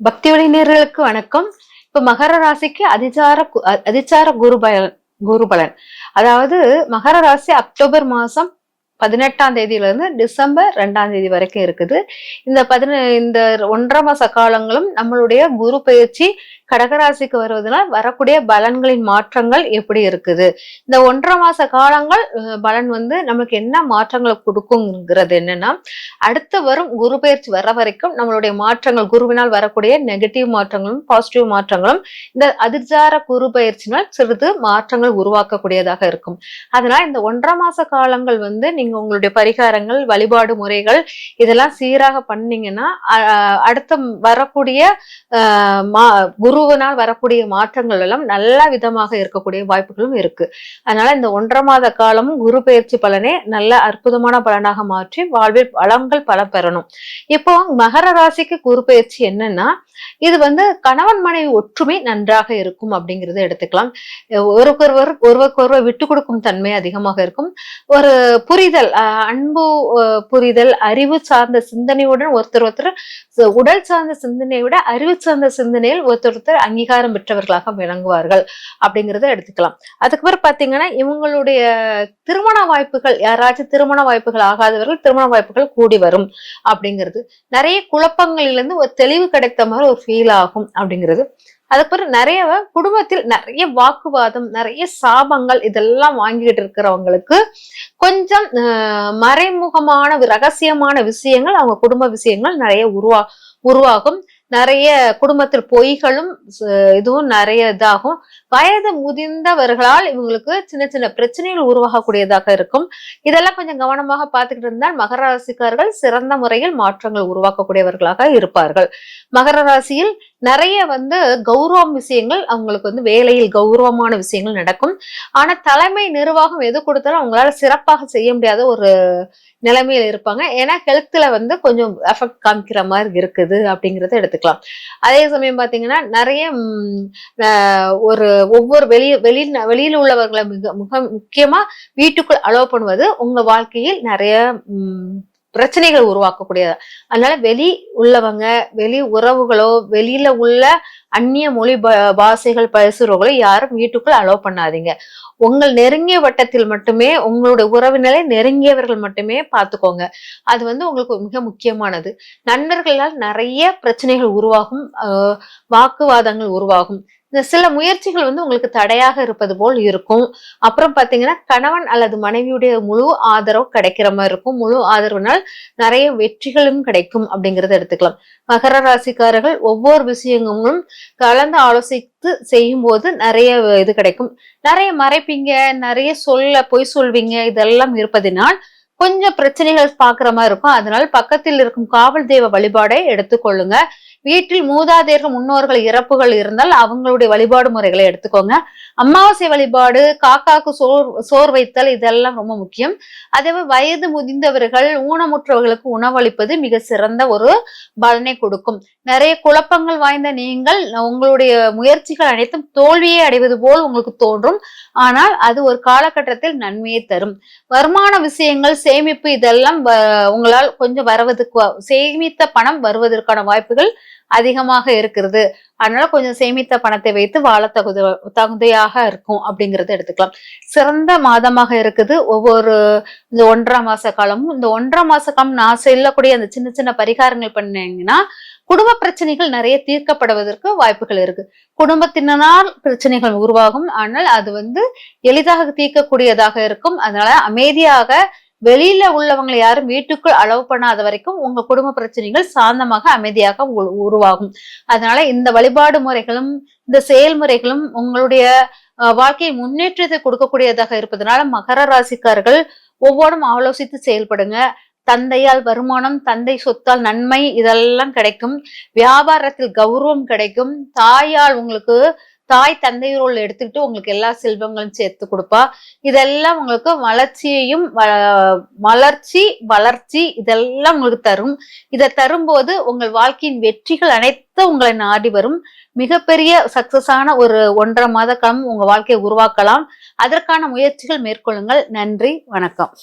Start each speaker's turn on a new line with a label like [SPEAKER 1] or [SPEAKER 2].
[SPEAKER 1] பக்தி வழிநேர்களுக்கு வணக்கம். இப்ப மகர ராசிக்கு அதிசார கு- அ- அதிசார குருபலன் குருபலன். அதாவது மகர ராசி அக்டோபர் மாசம் பதினெட்டாம் தேதியிலிருந்து டிசம்பர் ரெண்டாம் தேதி வரைக்கும் இருக்குது. இந்த பதின இந்த ஒன்றரை மாச காலங்களும் நம்மளுடைய குரு பயிற்சி கடகராசிக்கு வருவதனால் வரக்கூடிய பலன்களின் மாற்றங்கள் எப்படி இருக்குது? இந்த ஒன்றரை மாச காலங்கள் பலன் வந்து நமக்கு என்ன மாற்றங்களை கொடுக்குங்கிறது என்னன்னா அடுத்து வரும் குரு பயிற்சி வர வரைக்கும் நம்மளுடைய மாற்றங்கள் குருவினால் வரக்கூடிய நெகட்டிவ் மாற்றங்களும் பாசிட்டிவ் மாற்றங்களும் இந்த அதிர்ச்சார குரு பயிற்சினால் சிறிது மாற்றங்கள் உருவாக்கக்கூடியதாக இருக்கும். அதனால இந்த ஒன்றரை மாச காலங்கள் வந்து நீங்க உங்களுடைய பரிகாரங்கள் வழிபாடு முறைகள் இதெல்லாம் சீராக பண்ணீங்கன்னா அடுத்த வரக்கூடிய மா குருவினால் வரக்கூடிய மாற்றங்கள் எல்லாம் நல்ல விதமாக இருக்கக்கூடிய வாய்ப்புகளும் இருக்கு. அதனால இந்த ஒன்றரை மாத காலமும் குரு பயிற்சி பலனே நல்ல அற்புதமான பலனாக மாற்றி வாழ்வில் வளங்கள் பல பெறணும். இப்போ மகர ராசிக்கு குரு பயிற்சி என்னன்னா இது வந்து கணவன் மனைவி ஒற்றுமை நன்றாக இருக்கும் அப்படிங்கறத எடுத்துக்கலாம். ஒருவருக்கொருவர் ஒருவருக்கொருவர் விட்டு கொடுக்கும் தன்மை அதிகமாக இருக்கும். ஒரு புரிதல் அஹ், அன்பு புரிதல் அறிவு சார்ந்த சிந்தனையுடன் ஒருத்தர் ஒருத்தர் உடல் சார்ந்த சிந்தனையை விட அறிவு சார்ந்த சிந்தனையில் ஒருத்தர் ஒருத்தர் அங்கீகாரம் பெற்றவர்களாக விளங்குவார்கள் அப்படிங்கிறத எடுத்துக்கலாம். அதுக்கப்புறம் பாத்தீங்கன்னா இவங்களுடைய திருமண வாய்ப்புகள் யாராச்சும் திருமண வாய்ப்புகள் ஆகாதவர்கள் திருமண வாய்ப்புகள் கூடி வரும் அப்படிங்கிறது. நிறைய குழப்பங்களிலிருந்து ஒரு தெளிவு கிடைத்த மாதிரி ஒரு ஃபீல் ஆகும் அப்படிங்கிறது. அதுக்கப்புறம் நிறைய குடும்பத்தில் நிறைய வாக்குவாதம் நிறைய சாபங்கள் இதெல்லாம் வாங்கிட்டு இருக்கிறவங்களுக்கு கொஞ்சம் மறைமுகமான ரகசியமான விஷயங்கள் அவங்க குடும்ப விஷயங்கள் நிறைய உருவா உருவாகும். நிறைய குடும்பத்தில் பொய்களும் இதுவும் நிறைய இதாகும். வயது முதிர்ந்தவர்களால் இவங்களுக்கு சின்ன சின்ன பிரச்சனைகள் உருவாகக்கூடியதாக இருக்கும். இதெல்லாம் கொஞ்சம் கவனமாக பார்த்துக்கிட்டு இருந்தால் மகர ராசிக்காரர்கள் சிறந்த முறையில் மாற்றங்கள் உருவாக்கக்கூடியவர்களாக இருப்பார்கள். மகர ராசியில் நிறைய வந்து கௌரவம் விஷயங்கள் அவங்களுக்கு வந்து வேலையில் கௌரவமான விஷயங்கள் நடக்கும். ஆனா தலைமை நிர்வாகம் எது கொடுத்தாலும் அவங்களால சிறப்பாக செய்ய முடியாத ஒரு நிலைமையில இருப்பாங்க. ஏன்னா ஹெல்த்ல வந்து கொஞ்சம் எஃபெக்ட் காமிக்கிற மாதிரி இருக்குது அப்படிங்கிறத எடுத்துக்கலாம். அதே சமயம் பாத்தீங்கன்னா நிறைய ஒரு ஒவ்வொரு வெளிய வெளி வெளியில உள்ளவர்களை மிக மிக முக்கியமா வீட்டுக்குள் அலோவ் பண்ணுவது உங்க வாழ்க்கையில் நிறைய பிரச்சனைகள் உருவாக்கக்கூடியது. அதனால வெளி உள்ளவங்க வெளி உறவுகளோ வெளியில உள்ள அந்நிய மொழி பாஷைகள் பேசுறவங்களோ யாரும் வீட்டுக்குள் அலோவ் பண்ணாதீங்க. உங்கள் நெருங்கிய வட்டத்தில் மட்டுமே உங்களுடைய உறவினரை நெருங்கியவர்கள் மட்டுமே பார்த்துக்கோங்க. அது வந்து உங்களுக்கு மிக முக்கியமானது. நண்பர்களால் நிறைய பிரச்சனைகள் உருவாகும் ஆஹ் வாக்குவாதங்கள் உருவாகும். சில முயற்சிகள் வந்து உங்களுக்கு தடையாக இருப்பது போல் இருக்கும். அப்புறம் பாத்தீங்கன்னா கணவன் அல்லது மனைவியுடைய முழு ஆதரவு கிடைக்கிற மாதிரி இருக்கும். முழு ஆதரவுனால் நிறைய வெற்றிகளும் கிடைக்கும் அப்படிங்கறத எடுத்துக்கலாம். மகர ராசிக்காரர்கள் ஒவ்வொரு விஷயங்களும் கலந்து ஆலோசித்து செய்யும் போது நிறைய இது கிடைக்கும். நிறைய மறைப்பீங்க நிறைய சொல்ல பொய் சொல்வீங்க இதெல்லாம் இருப்பதினால் கொஞ்சம் பிரச்சனைகள் பாக்குற மாதிரி இருக்கும். அதனால பக்கத்தில் இருக்கும் காவல் தெய்வ வழிபாடை எடுத்துக்கொள்ளுங்க வீட்டில் மூதாதையர்கள் முன்னோர்கள் இறப்புகள் இருந்தால் அவங்களுடைய வழிபாடு முறைகளை எடுத்துக்கோங்க. அமாவாசை வழிபாடு காக்காக்கு சோர் சோர் வைத்தல் இதெல்லாம் ரொம்ப முக்கியம். அதே வயது முதிர்ந்தவர்கள் ஊனமுற்றவர்களுக்கு உணவளிப்பது மிக சிறந்த ஒரு பலனை கொடுக்கும். நிறைய குழப்பங்கள் வாய்ந்த நீங்கள் உங்களுடைய முயற்சிகள் அனைத்தும் தோல்வியை அடைவது போல் உங்களுக்கு தோன்றும். ஆனால் அது ஒரு காலகட்டத்தில் நன்மையை தரும். வருமான விஷயங்கள் சேமிப்பு இதெல்லாம் வ- உங்களால் கொஞ்சம் வருவதற்கு சேமித்த பணம் வருவதற்கான வாய்ப்புகள் அதிகமாக இருக்கிறது. அதனால கொஞ்சம் சேமித்த பணத்தை வைத்து வாழ தகுதி தகுதியாக இருக்கும் அப்படிங்கறத எடுத்துக்கலாம். சிறந்த மாதமாக இருக்குது. ஒவ்வொரு இந்த ஒன்றாம் மாச காலமும் இந்த ஒன்றாம் மாச காலம் நான் செல்லக்கூடிய அந்த சின்ன சின்ன பரிகாரங்கள் பண்ணீங்கன்னா குடும்ப பிரச்சனைகள் நிறைய தீர்க்கப்படுவதற்கு வாய்ப்புகள் இருக்கு. குடும்பத்தினால் பிரச்சனைகள் உருவாகும். ஆனால் அது வந்து எளிதாக தீர்க்கக்கூடியதாக இருக்கும். அதனால அமைதியாக வெளியில உள்ளவங்களை யாரும் வீட்டுக்குள் அளவு பண்ணாத வரைக்கும் உங்க குடும்ப பிரச்சனைகள் சாந்தமாக அமைதியாக உ- உருவாகும். அதனால இந்த வழிபாடு முறைகளும் இந்த செயல்முறைகளும் உங்களுடைய வாழ்க்கை முன்னேற்றத்தை கொடுக்கக்கூடியதாக இருப்பதனால மகர ராசிக்காரர்கள் ஒவ்வொன்றும் ஆலோசித்து செயல்படுங்க. தந்தையால் வருமானம் தந்தை சொத்தால் நன்மை இதெல்லாம் கிடைக்கும். வியாபாரத்தில் கௌரவம் கிடைக்கும். தாயால் உங்களுக்கு தாய் தந்தையோல் எடுத்துக்கிட்டு உங்களுக்கு எல்லா செல்வங்களும் சேர்த்து கொடுப்பா. இதெல்லாம் உங்களுக்கு வளர்ச்சியையும் வ- வளர்ச்சி வளர்ச்சி இதெல்லாம் உங்களுக்கு தரும். இதை தரும்போது உங்கள் வாழ்க்கையின் வெற்றிகள் அனைத்தும் உங்களை நாடி வரும். மிகப்பெரிய சக்சஸான ஒரு ஒன்றரை மாத காலம் உங்க வாழ்க்கையை உருவாக்கலாம். அதற்கான முயற்சிகள் மேற்கொள்ளுங்கள். நன்றி வணக்கம்.